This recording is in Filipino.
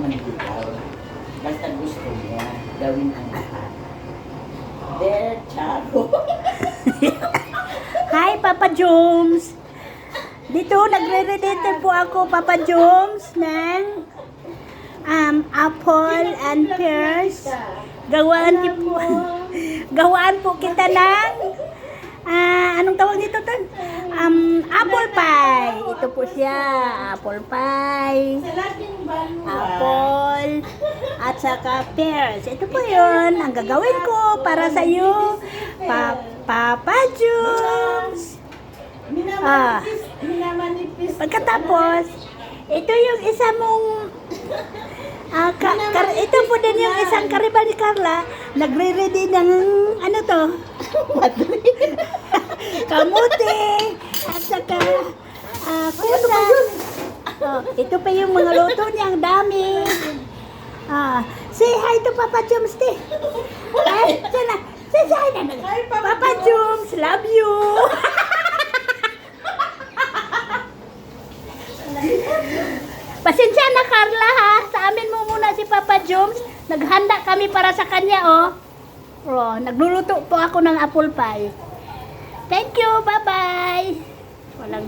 manligaw. Basta gusto niya, gawin ang lahat. There, Charo. Hi, Papa Jones! Dito, nagre-redate po ako, Papa Jones, ng um, apple and pears. Gawaan niyo po, gawaan po kita ng, ah, anong tawag dito, Ton? Um, apple pie. Ito po siya, apple pie. Apple at saka pears. Ito po yun. Ang gagawin ko para sa iyo, pa Papa Jones. Ah. Pagkatapos, ito yung isa mong ah, ka, kar, ito po din yung isang karibal ni Carla nagre-ready ng ano to kamuti at saka ah, kusa oh, ito pa yung mga luto niya ang dami. Ah, say hi to Papa Jones te. Ay, sana say hi na Papa Jones love you. Pasensya na Carla ha. Sa amin mo muna si Papa Jones. Naghanda kami para sa kanya oh. Oh, nagluluto po ako ng apple pie. Thank you. Bye-bye. Walang